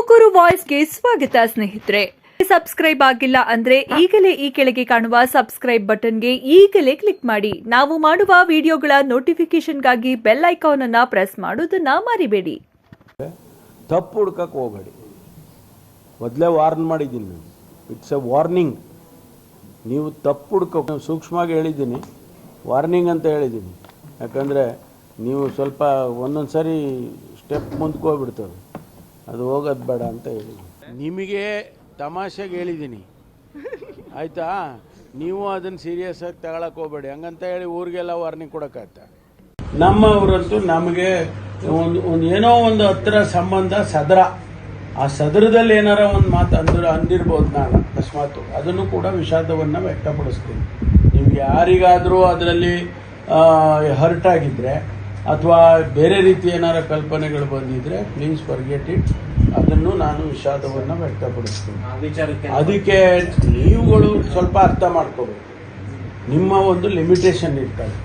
ತುಮಕೂರು ವಾಯ್ಸ್ಗೆ ಸ್ವಾಗತ, ಸ್ನೇಹಿತರೆ. ಸಬ್ಸ್ಕ್ರೈಬ್ ಆಗಿಲ್ಲ ಅಂದ್ರೆ ಈಗಲೇ ಈ ಕೆಳಗೆ ಕಾಣುವ ಸಬ್ಸ್ಕ್ರೈಬ್ ಬಟನ್ಗೆ ಈಗಲೇ ಕ್ಲಿಕ್ ಮಾಡಿ. ನಾವು ಮಾಡುವ ವಿಡಿಯೋಗಳ ನೋಟಿಫಿಕೇಶನ್ಗಾಗಿ ಬೆಲ್ ಐಕಾನ್ ಅನ್ನ ಪ್ರೆಸ್ ಮಾಡೋದನ್ನ ಮರಿಬೇಡಿ. ತಪ್ಪು ಹುಡ್ಕಕ್ಕೆ ಹೋಗಬೇಡಿ. ಮೊದ್ಲೇ ವಾರ್ನ್ ಮಾಡಿದ್ದೀನಿ ಇಟ್ಸ್ ಎ ವಾರ್ನಿಂಗ್ ನೀವು ತಪ್ಪು ಹುಡ್ಕ ಸೂಕ್ಷ್ಮವಾಗಿ ಹೇಳಿದ್ದೀನಿ. ವಾರ್ನಿಂಗ್ ಅಂತ ಹೇಳಿದ್ದೀನಿ. ಯಾಕಂದರೆ ನೀವು ಸ್ವಲ್ಪ ಒಂದೊಂದು ಸಾರಿ ಸ್ಟೆಪ್ ಮುಂದಕ್ಕೆ ಅದು ಹೋಗೋದು ಬೇಡ ಅಂತ ಹೇಳಿದ್ದೀನಿ ನಿಮಗೆ ತಮಾಷೆಗೆ ಹೇಳಿದ್ದೀನಿ. ಆಯಿತಾ? ನೀವು ಅದನ್ನು ಸೀರಿಯಸ್ ಆಗಿ ತಗೊಳಕ್ಕೆ ಹೋಗಬೇಡಿ. ಹಂಗಂತ ಹೇಳಿ ಊರಿಗೆಲ್ಲ ವಾರ್ನಿಂಗ್ ಕೊಡೋಕ್ಕಾಗ್ತಾ ನಮ್ಮವರಂತೂ ನಮಗೆ ಒಂದು ಒಂದು ಏನೋ ಒಂದು ಹತ್ತಿರ ಸಂಬಂಧ ಸದರ. ಆ ಸದರದಲ್ಲಿ ಏನಾರ ಒಂದು ಮಾತು ಅಂದ್ರ ಅಂದಿರ್ಬೋದು ನಾನು ಅಕಸ್ಮಾತ್. ಅದನ್ನು ಕೂಡ ವಿಷಾದವನ್ನು ವ್ಯಕ್ತಪಡಿಸ್ತೀನಿ. ನಿಮ್ಗೆ ಯಾರಿಗಾದರೂ ಅದರಲ್ಲಿ ಹರ್ಟ್ ಆಗಿದ್ರೆ ಅಥವಾ ಬೇರೆ ರೀತಿ ಏನಾರ ಕಲ್ಪನೆಗಳು ಬಂದಿದ್ರೆ ಪ್ಲೀಸ್ ಫರ್ಗೆಟ್ ಇಟ್ ಅದನ್ನು ನಾನು ವಿಷಾದವನ್ನು ವ್ಯಕ್ತಪಡಿಸ್ತೀನಿ. ಅದಕ್ಕೆ ನೀವುಗಳು ಸ್ವಲ್ಪ ಅರ್ಥ ಮಾಡ್ಕೋಬೇಕು. ನಿಮ್ಮ ಒಂದು ಲಿಮಿಟೇಷನ್ ಇರ್ತದೆ.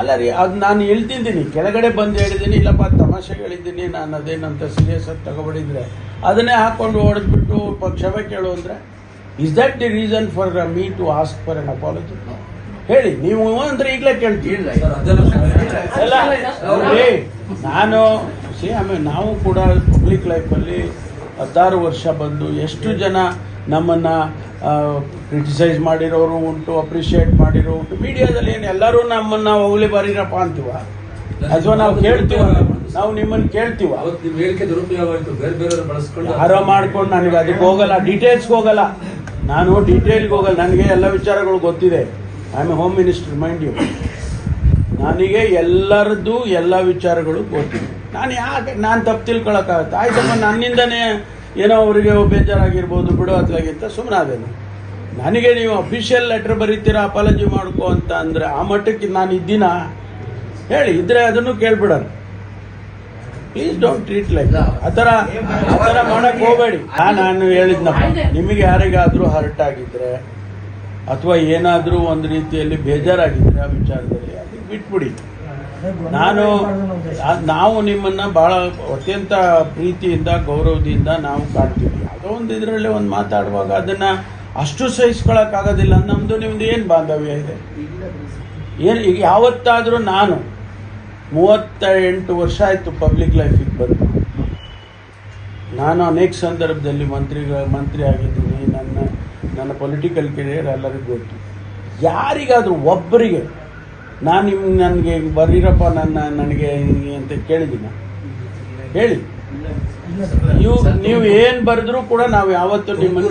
ಅಲ್ಲ ರೀ ಅದು ನಾನು ಹೇಳ್ತಿದ್ದೀನಿ. ಕೆಳಗಡೆ ಬಂದು ಹೇಳಿದ್ದೀನಿ ಇಲ್ಲಪ್ಪ ತಮಾಷೆಗೆ ಹೇಳಿದ್ದೀನಿ ನಾನು ಅದೇನಂತ ಸೀರಿಯಸ್ ಆಗಿ ತಗೊಬಿಡಿದ್ರೆ ಅದನ್ನೇ ಹಾಕೊಂಡು ಹೊಡೆದ್ಬಿಟ್ಟು ಕ್ಷಮೆ ಕೇಳು ಅಂದರೆ is that the reason for me to ask for an apology ಹೇಳಿ ನೀವು ಅಂದ್ರೆ ಈಗಲೇ ಕೇಳ್ತೀವಿ. ನಾನು ಸಿ ಆಮೇಲೆ ನಾವು ಕೂಡ ಪಬ್ಲಿಕ್ ಲೈಫಲ್ಲಿ ಹತ್ತಾರು ವರ್ಷ ಬಂದು ಎಷ್ಟು ಜನ ನಮ್ಮನ್ನು ಕ್ರಿಟಿಸೈಸ್ ಮಾಡಿರೋರು ಉಂಟು ಅಪ್ರಿಷಿಯೇಟ್ ಮಾಡಿರೋ ಉಂಟು. ಮೀಡಿಯಾದಲ್ಲಿ ಏನು ಎಲ್ಲರೂ ನಮ್ಮನ್ನು ಹೋಗ್ಲಿ ಬರೀರಪ್ಪ ಅಂತೀವ? ಅಥವಾ ನಾವು ಕೇಳ್ತೀವ? ನಾವು ನಿಮ್ಮನ್ನು ಕೇಳ್ತೀವ? ಯಾರೋ ಮಾಡ್ಕೊಂಡು ನನಗೆ ಅದಕ್ಕೆ ಹೋಗಲ್ಲ ಡೀಟೇಲ್ಸ್ಗೆ ಹೋಗಲ್ಲ. ನಾನು ಡೀಟೇಲ್ಗೆ ಹೋಗಲ್ಲ. ನನಗೆ ಎಲ್ಲ ವಿಚಾರಗಳು ಗೊತ್ತಿದೆ. I home minister mind you ನನಗೆ ಎಲ್ಲರದ್ದು ಎಲ್ಲ ವಿಚಾರಗಳು ಗೊತ್ತಿದೆ. ನಾನು ಯಾಕೆ ನಾನು ತಪ್ಪು ತಿಳ್ಕೊಳಕ್ಕಾಗತ್ತೆ? ಆಯ್ತಮ್ಮ ನನ್ನಿಂದನೇ ಏನೋ ಅವರಿಗೆ ಬೇಜಾರಾಗಿರ್ಬೋದು ಬಿಡು ಅತ್ಲಾಗಿಂತ ಸುಮ್ಮನೆ ಅದೇನು ನನಗೆ ನೀವು ಅಫಿಷಿಯಲ್ ಲೆಟರ್ ಬರೀತೀರಾ ಅಪಾಲಜಿ ಮಾಡ್ಕೋ ಅಂತ ಅಂದರೆ ಆ ಮಟ್ಟಕ್ಕೆ ನಾನು ಇದ್ದೀನ? ಹೇಳಿ, ಇದ್ರೆ ಅದನ್ನು ಕೇಳ್ಬಿಡೋಣ. ಪ್ಲೀಸ್ ಡೋಂಟ್ ಟ್ರೀಟ್ ಲೈಕ್ ಆ ಥರ ಆ ಥರ ಮಾಡಕ್ಕೆ ಹೋಗಬೇಡಿ. ನಾನು ಹೇಳಿದ್ನಪ್ಪ, ನಿಮಗೆ ಯಾರಿಗಾದರೂ ಹರ್ಟ್ ಆಗಿದ್ರೆ ಅಥವಾ ಏನಾದರೂ ಒಂದು ರೀತಿಯಲ್ಲಿ ಬೇಜಾರಾಗಿದ್ದರೆ ಆ ವಿಚಾರದಲ್ಲಿ ಅದಕ್ಕೆ ಬಿಟ್ಬಿಡಿ. ನಾನು ನಾವು ನಿಮ್ಮನ್ನು ಭಾಳ ಅತ್ಯಂತ ಪ್ರೀತಿಯಿಂದ, ಗೌರವದಿಂದ ನಾವು ಕಾಣ್ತೀವಿ. ಯಾವುದೋ ಒಂದು ಇದರಲ್ಲಿ ಒಂದು ಮಾತಾಡುವಾಗ ಅದನ್ನು ಅಷ್ಟು ಸಹಿಸ್ಕೊಳಕ್ಕಾಗೋದಿಲ್ಲ. ನಮ್ಮದು ನಿಮ್ಮದು ಏನು ಬಾಂಧವ್ಯ ಇದೆ? ಏನು, ಈಗ ಯಾವತ್ತಾದರೂ ನಾನು ಮೂವತ್ತ ಎಂಟು ವರ್ಷ ಆಯಿತು ಪಬ್ಲಿಕ್ ಲೈಫಿಗೆ ಬಂದು. ನಾನು ಅನೇಕ ಸಂದರ್ಭದಲ್ಲಿ ಮಂತ್ರಿಗಳ ಮಂತ್ರಿ ಆಗಿದ್ದೀನಿ ನನ್ನ ನನ್ನ ಪೊಲಿಟಿಕಲ್ ಕೆರಿಯರ್ ಎಲ್ಲರಿಗೂ ಗೊತ್ತು. ಯಾರಿಗಾದರೂ ಒಬ್ಬರಿಗೆ ನಾನು ನಿಮ್ಗೆ ನನಗೆ ಬರೀರಪ್ಪ ನನ್ನ ನನಗೆ ಅಂತ ಕೇಳಿದ್ದೀನ? ಹೇಳಿ. ನೀವು ನೀವು ಏನು ಬರೆದ್ರೂ ಕೂಡ ನಾವು ಯಾವತ್ತೂ ನಿಮ್ಮನ್ನು